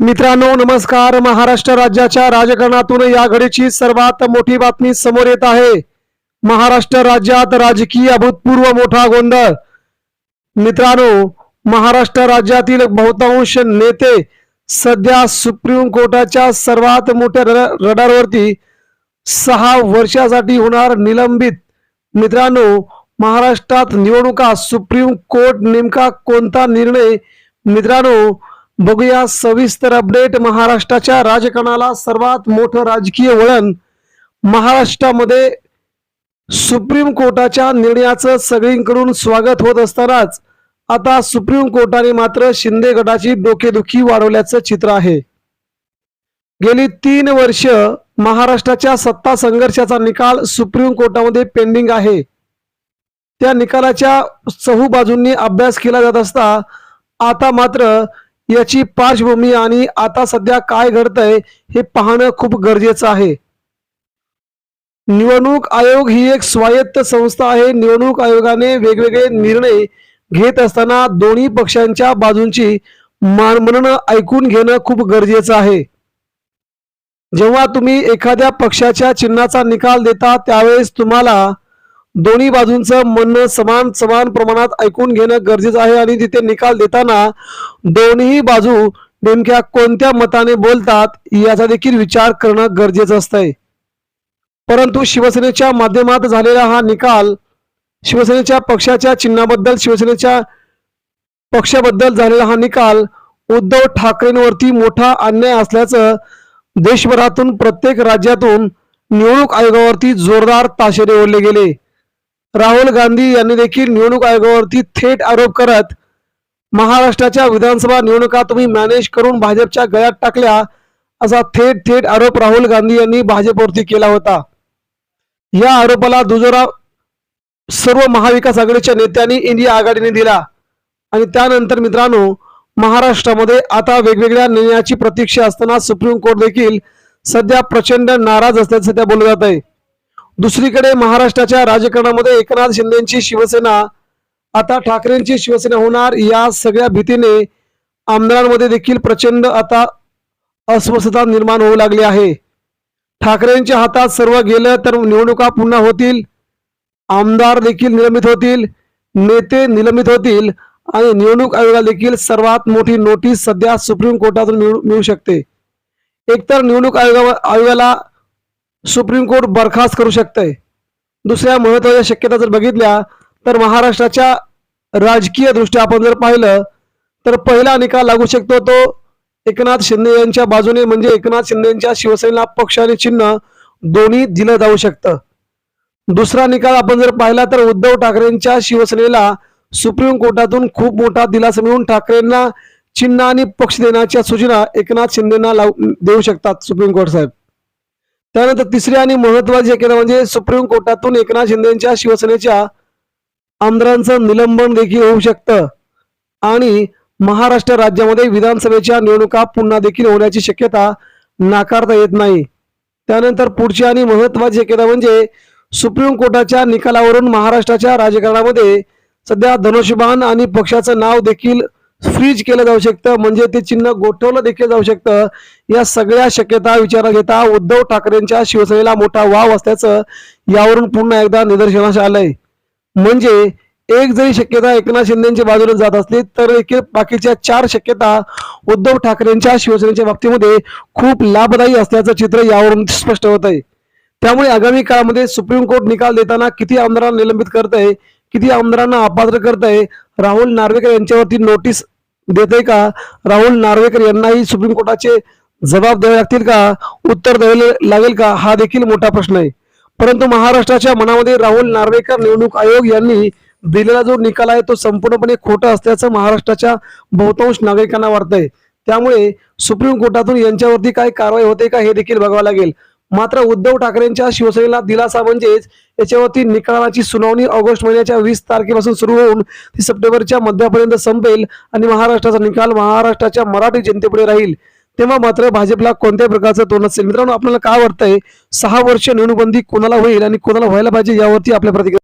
मित्रांनो, नमस्कार. महाराष्ट्र राज्याच्या राजकारणातून या सर्वात मोठी बातमी समोर येत आहे. महाराष्ट्र राज्यात राजकीय अभूतपूर्व मोठा गोंधळ. मित्रांनो, महाराष्ट्र राज्यातील बहुतांश नेते सध्या सुप्रीम कोर्टाच्या सर्वात मोठ्या रडा- रडारवरती सहा वर्षासाठी होणार निलंबित. मित्रांनो, महाराष्ट्रात निवडणुका, सुप्रीम कोर्ट नेमका कोणता निर्णय? मित्रांनो बघूया सविस्तर अपडेट. महाराष्ट्राच्या राजकारणाला सर्वात मोठं राजकीय वळण महाराष्ट्रामध्ये सुप्रीम कोर्टाच्या निर्णयाचं सगळीकडून स्वागत होत असतानाच आता सुप्रीम कोर्टाने मात्र शिंदे गटाची डोकेदुखी वाढवल्याचं चित्र आहे. गेली तीन वर्ष महाराष्ट्राच्या सत्ता संघर्षाचा निकाल सुप्रीम कोर्टामध्ये पेंडिंग आहे. त्या निकालाच्या चहू बाजूंनी अभ्यास केला जात असता आता मात्र याची पार्श्वभूमी आणि आता सध्या काय घडतंय हे पाहणं खूप गरजेचं आहे. निवडणूक आयोग ही एक स्वायत्त संस्था आहे. निवडणूक आयोगाने वेगवेगळे निर्णय घेत असताना दोन्ही पक्षांच्या बाजूंची मान- म्हणणं ऐकून घेणं खूप गरजेचं आहे. जेव्हा तुम्ही एखाद्या पक्षाच्या चिन्हाचा निकाल देता त्यावेळेस तुम्हाला दोन्ही बाजूंचं म्हणणं समान समान प्रमाणात ऐकून घेणं गरजेचं आहे आणि तिथे निकाल देताना दोन्ही बाजू नेमक्या कोणत्या मताने बोलतात याचा देखील विचार करणं गरजेचं असतंय. परंतु शिवसेनेच्या माध्यमात झालेला हा निकाल शिवसेनेच्या पक्षाच्या चिन्हाबद्दल शिवसेनेच्या पक्षाबद्दल झालेला हा निकाल उद्धव ठाकरेंवरती मोठा अन्याय असल्याचं देशभरातून प्रत्येक राज्यातून निवडणूक आयोगावरती जोरदार ताशेरे ओढले गेले. राहुल गांधी यांनी देखील निवडणूक आयोगावरती थेट आरोप करत महाराष्ट्राच्या विधानसभा निवडणुका तुम्ही मॅनेज करून भाजपच्या गळ्यात टाकल्या असा थेट थेट आरोप राहुल गांधी यांनी भाजपवरती केला होता. या आरोपाला दुजोरा सर्व महाविकास आघाडीच्या नेत्यांनी इंडिया आघाडीने दिला. आणि त्यानंतर मित्रांनो महाराष्ट्रामध्ये आता वेगवेगळ्या निर्णयाची प्रतीक्षा असताना सुप्रीम कोर्ट देखील सध्या प्रचंड नाराज असल्याचं सध्या बोललं जात आहे दुसरीकडे महाराष्ट्राच्या राजकारणामध्ये एकनाथ शिंदेची शिवसेना आता ठाकरेंची शिवसेना होणार या सगळ्या भीतीने आमदारांमध्ये देखील प्रचंड आता अस्वस्थता निर्माण होऊ लागली आहे. ठाकरेंच्या हातात सर्व गेलं तर निवडणुका पुन्हा होतील. आमदार देखील निलंबित होतील नेते निलंबित होतील आणि निवडणूक आयोगाला देखील सर्वात मोठी नोटीस सध्या सुप्रीम कोर्टातून मिळू मिळू शकते. एकतर निवडणूक आयोगा आयोगाला सुप्रीम कोर्ट बरखास्त करू शकतंय. दुसऱ्या महत्त्वाच्या शक्यता जर बघितल्या तर महाराष्ट्राच्या राजकीय दृष्ट्या आपण जर पाहिलं तर पहिला निकाल लागू शकतो तो एकनाथ शिंदे यांच्या बाजूने म्हणजे एकनाथ शिंदेच्या शिवसेनेला पक्ष आणि चिन्ह दोन्ही दिलं जाऊ शकतं. दुसरा निकाल आपण जर पाहिला तर उद्धव ठाकरेंच्या शिवसेनेला सुप्रीम कोर्टातून खूप मोठा दिलासा मिळून ठाकरेंना चिन्ह आणि पक्ष देण्याच्या सूचना एकनाथ शिंदेना देऊ शकतात सुप्रीम कोर्ट साहेब. त्यानंतर तिसरी आणि महत्वाची केलं म्हणजे सुप्रीम कोर्टातून एकनाथ शिंदेच्या शिवसेनेच्या आमदारांचं निलंबन देखील होऊ शकतं. आणि महाराष्ट्र राज्यामध्ये विधानसभेच्या निवडणुका पुन्हा देखील होण्याची शक्यता नाकारता येत नाही. त्यानंतर पुढची आणि महत्वाची केलं म्हणजे सुप्रीम कोर्टाच्या निकालावरून महाराष्ट्राच्या राजकारणामध्ये सध्या धनुष्यबाण आणि पक्षाचं नाव देखील फ्रीज केलं जाऊ शकतं म्हणजे ते चिन्ह गोठवलं देखील जाऊ शकतं. या सगळ्या शक्यता विचारात घेता उद्धव ठाकरेंच्या शिवसेनेला मोठा वाव असल्याचं यावरून पुन्हा एकदा निदर्शनास आलंय. म्हणजे एक जरी शक्यता एकनाथ शिंदेच्या बाजूने जात असली तर देखील बाकीच्या चार शक्यता उद्धव ठाकरेंच्या शिवसेनेच्या बाबतीमध्ये खूप लाभदायी असल्याचं चित्र यावरून स्पष्ट होत आहे त्यामुळे आगामी काळामध्ये सुप्रीम कोर्ट निकाल देताना किती आमदारांना निलंबित करत आहे किती आमदारांना अपात्र करत आहे राहुल नार्वेकर यांच्यावरती नोटीस देते आहे का? राहुल नार्वेकर यांनाही सुप्रीम कोर्टाचे जबाब द्यावे लागतील का? उत्तर द्यावे लागेल का? हा देखील मोठा प्रश्न आहे. परंतु महाराष्ट्राच्या मनामध्ये राहुल नार्वेकर निवडणूक आयोग यांनी दिलेला जो निकाल आहे तो संपूर्णपणे खोटा असल्याचं महाराष्ट्राच्या बहुतांश नागरिकांना वाटतंय. त्यामुळे सुप्रीम कोर्टातून यांच्यावरती काय कारवाई होते का हे देखील बघावं लागेल. मात्र उद्धव ठाकरेंच्या शिवसेनेला दिलासा म्हणजेच याच्यावरती निकालाची सुनावणी ऑगस्ट महिन्याच्या वीस तारखेपासून सुरू होऊन ती सप्टेंबरच्या मध्यापर्यंत संपेल आणि महाराष्ट्राचा निकाल महाराष्ट्राच्या मराठी जनतेपुढे राहील. तेव्हा मात्र भाजपला कोणत्याही प्रकारचं तोंड नसेल? मित्रांनो आपल्याला काय वाटतंय? सहा वर्ष निवडणूकबंदी कोणाला होईल आणि कोणाला व्हायला पाहिजे यावरती आपल्या प्रतिक्रिया